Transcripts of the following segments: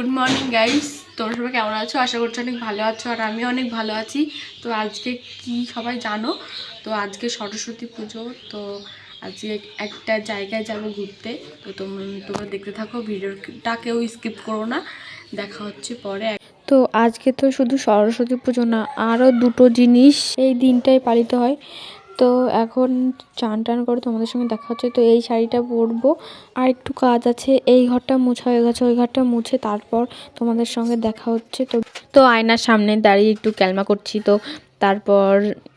Good morning guys তোমরা সবাই কেমন আছো? আশা করছি অনেক ভালো আছো, আর আমি অনেক ভালো আছি। তো আজকে কি সবাই জানো? তো আজকে সরস্বতী পুজো, তো আজকে একটা জায়গায় যাব ঘুরতে। তো তোমরা তোমরা দেখতে থাকো ভিডিওটা কেউ স্কিপ করো না। দেখা হচ্ছে পরে। তো আজকে তো শুধু সরস্বতী পুজো না আরও দুটো জিনিস এই দিনটাই পালিত হয়। তো এখন চান টান করে তোমাদের সঙ্গে দেখা হচ্ছে। তো এই শাড়িটা পরবো। আর একটু কাজ আছে। এই ঘরটা মুছা হয়ে গেছে। ওই ঘরটা মুছে তারপর তোমাদের সঙ্গে দেখা হচ্ছে। তো তো আয়নার সামনে দাঁড়িয়ে একটু ক্যালমা করছি। তো তারপর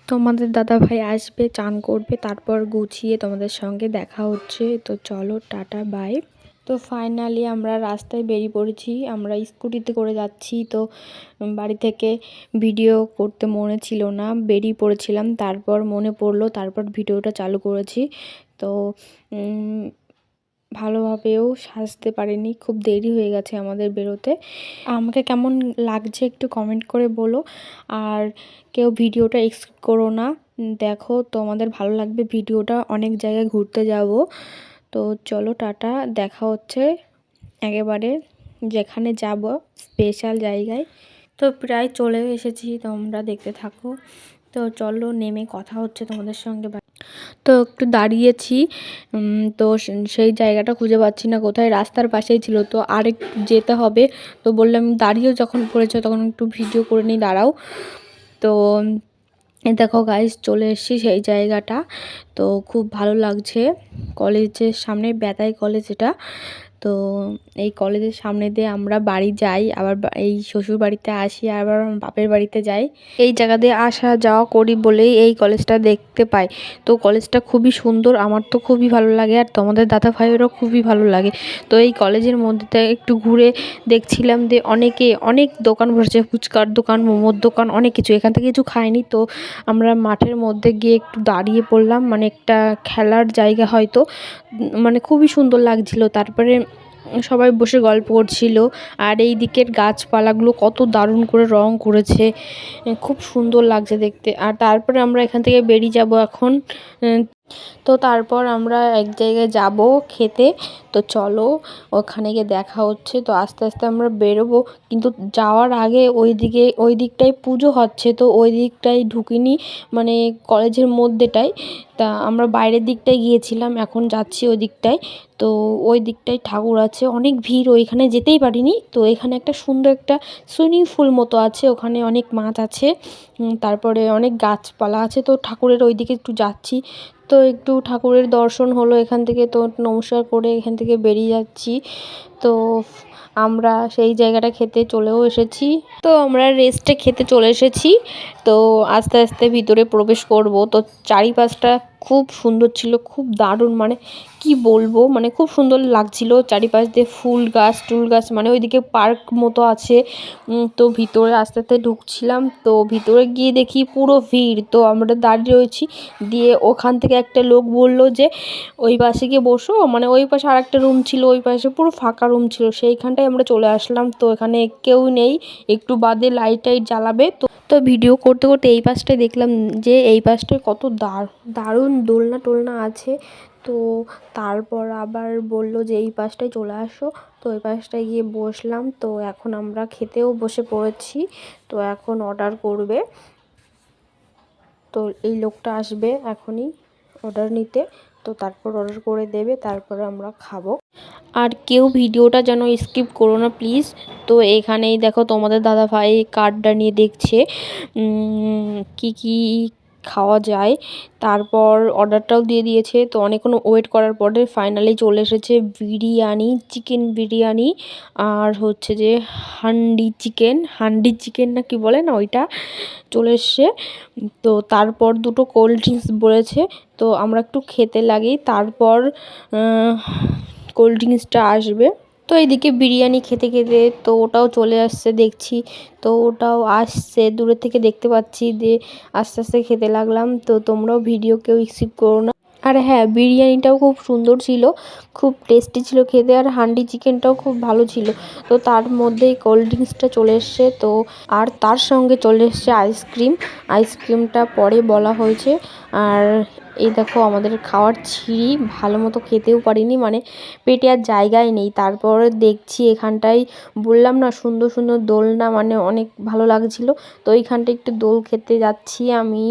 তোমাদের দাদা ভাই আসবে, চান করবে। তারপর গুছিয়ে তোমাদের সঙ্গে দেখা হচ্ছে। তো চলো, টাটা বাই তো ফাইনালি আমরা রাস্তায় বেরিয়ে পড়েছি। আমরা স্কুটিতে করে যাচ্ছি। তো বাড়ি থেকে ভিডিও করতে মনে ছিল না। বেরিয়ে পড়েছিলাম। তারপর মনে পড়ল, তারপর ভিডিওটা চালু করেছি। তো ভালোভাবেও সাজতে পারিনি। খুব দেরি হয়ে গেছে আমাদের বেরোতে। আমাকে কেমন লাগছে একটু কমেন্ট করে বলো। আর কেউ ভিডিওটা এক্সকিপ করো না। দেখো, তোমাদের ভালো লাগবে। ভিডিওটা অনেক জায়গায় ঘুরতে যাব। তো চলো টাটা, দেখা হচ্ছে একেবারে যেখানে যাব স্পেশাল জায়গায়। তো প্রায় চলেও এসেছি, তোমরা দেখতে থাকো। তো চলো নেমে কথা হচ্ছে তোমাদের সঙ্গে। তো একটু দাঁড়িয়েছি তো সেই জায়গাটা খুঁজে পাচ্ছি না, কোথায় রাস্তার পাশেই ছিল। তো আর একটু যেতে হবে, তো বললাম দাঁড়িয়েও যখন পড়েছে তখন একটু ভিডিও করে নিই, দাঁড়াও। তো দেখো গাইস চলে এসেছি সেই জায়গাটা। তো খুব ভালো লাগছে। কলেজের সামনে বেতাই কলেজ এটা। তো এই কলেজের সামনে দিয়ে আমরা বাড়ি যাই, আবার এই শ্বশুর বাড়িতে আসি, আবার বাপের বাড়িতে যাই। এই জায়গা দিয়ে আসা যাওয়া করি বলেই এই কলেজটা দেখতে পাই। তো কলেজটা খুবই সুন্দর, আমার তো খুবই ভালো লাগে, আর তোমাদের দাদা ভাইয়েরও খুবই ভালো লাগে। তো এই কলেজের মধ্যে একটু ঘুরে দেখছিলাম যে অনেকে, অনেক দোকান বসেছে ফুচকার দোকান, মোমোর দোকান, অনেক কিছু। এখান থেকে কিছু খাইনি, তো আমরা মাঠের মধ্যে গিয়ে একটু দাঁড়িয়ে পড়লাম। মানে একটা খেলার জায়গা হয়তো মানে খুবই সুন্দর লাগছিল। তারপরে সবাই বসে গল্প করছিল। আর এই দিকের গাছপালাগুলো কত দারুণ করে রং করেছে। খুব সুন্দর লাগছে দেখতে। আর তারপরে আমরা এখান থেকে বেরিয়ে যাব এখন। তো তারপর আমরা এক জায়গায় যাব খেতে। তো চলো, ওখানে গিয়ে দেখা হচ্ছে। তো আস্তে আস্তে আমরা বেরোবো। কিন্তু যাওয়ার আগে ওই দিকে, ওই দিকটায় পুজো হচ্ছে। তো ওই দিকটায় ঢুকিনি মানে কলেজের মধ্যেটায়। তা আমরা বাইরের দিকটায় গিয়েছিলাম, এখন যাচ্ছি ওই দিকটায়। তো ওই দিকটায় ঠাকুর আছে, অনেক ভিড়, ওইখানে যেতেই পারিনি। তো এখানে একটা সুন্দর একটা সুইমিং পুল মতো আছে, ওখানে অনেক মাছ আছে তারপরে অনেক গাছপালা আছে। তো ঠাকুরের ওই দিকে একটু যাচ্ছি। তো একটু ঠাকুরের দর্শন হলো এখান থেকে, তো নমস্কার করে এখান থেকে বেরিয়ে যাচ্ছি। তো আমরা সেই জায়গাটা খেতে চলেও এসেছি। তো আমরা রেস্টে খেতে চলে এসেছি। তো আস্তে আস্তে ভিতরে প্রবেশ করব। তো চারিপাশটা খুব সুন্দর ছিল, খুব দারুণ মানে কি বলব মানে খুব সুন্দর লাগছিল। চারিপাশ দিয়ে ফুল গাছ, টুল গাছ মানে ওইদিকে পার্ক মতো আছে। তো ভিতরে আস্তে আস্তে ঢুকছিলাম, তো ভিতরে গিয়ে দেখি পুরো ভিড়। তো আমরা দাঁড়িয়ে রয়েছি, দিয়ে ওখান থেকে একটা লোক বলল যে, ওই পাশে গিয়ে বসো। মানে ওই পাশে আর একটা রুম ছিল, ওই পাশে পুরো ফাঁকা রুম ছিল। সেইখানটায় আমরা চলে আসলাম, তো এখানে কেউ নেই, একটু বাদে লাইট টাইট জ্বালাবে। তো তো ভিডিও করতে করতে এই পাশটায় দেখলাম যে, এই পাশটায় কত দার, দারুণ দোলনা টোলনা আছে। তো তারপর আবার বলল যে, এই পাশটায় চলে আসো। তো ওই পাশটায় গিয়ে বসলাম। তো এখন আমরা খেতেও বসে পড়েছি। তো এখন অর্ডার করবে। তো এই লোকটা আসবে এখনই অর্ডার নিতে। তো তারপর অর্ডার করে দেবে। তারপরে আমরা খাব। আর কেউ ভিডিওটা যেন স্কিপ করো না প্লিজ তো এখানেই দেখো তোমাদের দাদা ভাই কার্ডটা নিয়ে দেখছে। কি কি খাওয়া যায়। তারপর অর্ডারটাও দিয়ে দিয়েছে। তো অনেকক্ষণ ওয়েট করার পরে ফাইনালি চলে এসেছে বিরিয়ানি চিকেন বিরিয়ানি আর হচ্ছে যে হান্ডি চিকেন হান্ডি চিকেন না কি বলে না ওইটা চলে এসছে। তো তারপর দুটো কোল্ড ড্রিঙ্কস বলেছে। তো আমরা একটু খেতে লাগি। তারপর কোল্ড ড্রিঙ্কসটা আসবে। তো এইদিকে বিরিয়ানি খেতে খেতে তো ওটাও চলে আসছে দেখছি। তো ওটাও আসছে দূরের থেকে দেখতে পাচ্ছি যে আস্তে আস্তে খেতে লাগলাম। তো তোমরাও ভিডিও কেউ স্কিপ করো না। আর হ্যাঁ বিরিয়ানিটাও খুব সুন্দর ছিল, খুব টেস্টি ছিল খেতে আর হান্ডি চিকেনটাও খুব ভালো ছিল। তো তার মধ্যেই কোল্ড ড্রিঙ্কসটা চলে এসছে। তো আর তার সঙ্গে চলে এসছে আইসক্রিম আইসক্রিমটা পরে বলা হয়েছে। আর এই দেখো আমাদের খাওয়ার ছিঁড়ি ভালো মতো খেতেও পারিনি মানে পেটে আর জায়গায় নেই। তারপরে দেখছি এখানটায়, বললাম না সুন্দর সুন্দর দোলনা মানে অনেক ভালো লাগছিল। তো এইখানটায় একটু দোল খেতে যাচ্ছি আমি।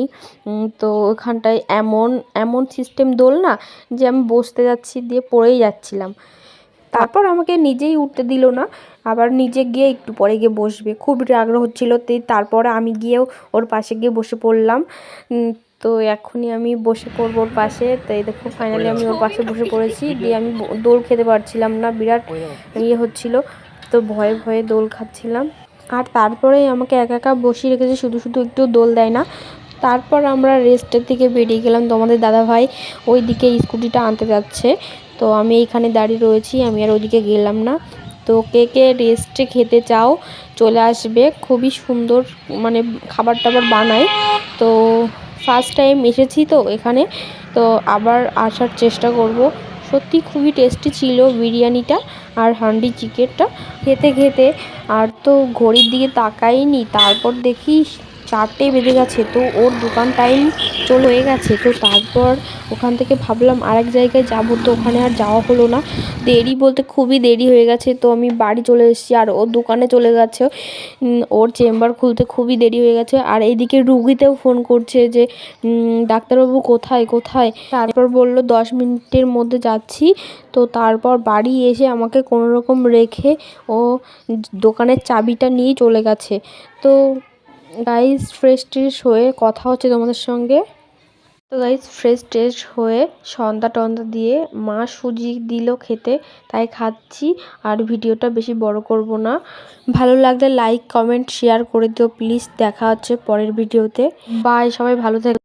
তো ওখানটায় এমন এমন সিস্টেম দোল না যে আমি বসতে যাচ্ছি, দিয়ে পড়েই যাচ্ছিলাম। তারপর আমাকে নিজেই উঠতে দিল না, আবার নিজে গিয়ে একটু পরে গিয়ে বসবে। খুব আগ্রহ হচ্ছিল তারপরে আমি গিয়েও ওর পাশে গিয়ে বসে পড়লাম। তো এখনই আমি বসে পড়ব ওর পাশে। তাই দেখো ফাইনালি আমি ওর পাশে বসে পড়েছি। দিয়ে আমি দোল খেতে পারছিলাম না, বিরাট ইয়ে হচ্ছিল। তো ভয়ে ভয়ে দোল খাচ্ছিলাম। আর তারপরেই আমাকে একা একা বসিয়ে রেখেছে, শুধু শুধু একটু দোল দেয় না। তারপর আমরা রেস্টের দিকে বেরিয়ে গেলাম তোমাদের দাদাভাই। ওই দিকে স্কুটিটা আনতে যাচ্ছে। তো আমি এইখানে দাঁড়িয়ে রয়েছি, আমি আর ওইদিকে গেলাম না। তো কে কে রেস্টে খেতে চাও, চলে আসবে। খুবই সুন্দর মানে খাবার টাবার বানায়। তো ফার্স্ট টাইম এসেছি তো এখানে। তো আবার আসার চেষ্টা করব। সত্যি খুবই টেস্টি ছিল বিরিয়ানিটা আর হান্ডি চিকেনটা খেতে খেতে আর তো ঘড়ির দিকে তাকাইনি, তারপর দেখি চারটে বেজে গেছে, তো ওর দোকান টাইম চলে হয়ে গেছে। তো তারপর ওখান থেকে ভাবলাম আরেক জায়গায় যাব, তো ওখানে আর যাওয়া হলো না। দেরি বলতে খুবই দেরি হয়ে গেছে, তো আমি বাড়ি চলে এসেছি আর ওর দোকানে চলে গেছে। ওর চেম্বার খুলতে খুবই দেরি হয়ে গেছে। আর এইদিকে রুগীতেও ফোন করছে যে ডাক্তারবাবু কোথায় কোথায়? তারপর বলল, দশ মিনিটের মধ্যে যাচ্ছি। তো তারপর বাড়ি এসে আমাকে কোনো রকম রেখে ও দোকানের চাবিটা নিয়ে চলে গেছে। তো গাইস ফ্রেশ ট্রেশ হয়ে কথা হচ্ছে তোমাদের সঙ্গে। তো গাইস ফ্রেশ ট্রেশ হয়ে সন্ধ্যা টন্দা দিয়ে মা সুজি দিল খেতে, তাই খাচ্ছি। আর ভিডিওটা বেশি বড় করব না। ভালো লাগলে লাইক কমেন্ট শেয়ার করে দিও। প্লিজ দেখা হচ্ছে পরের ভিডিওতে। বাই সবাই ভালো থেকো।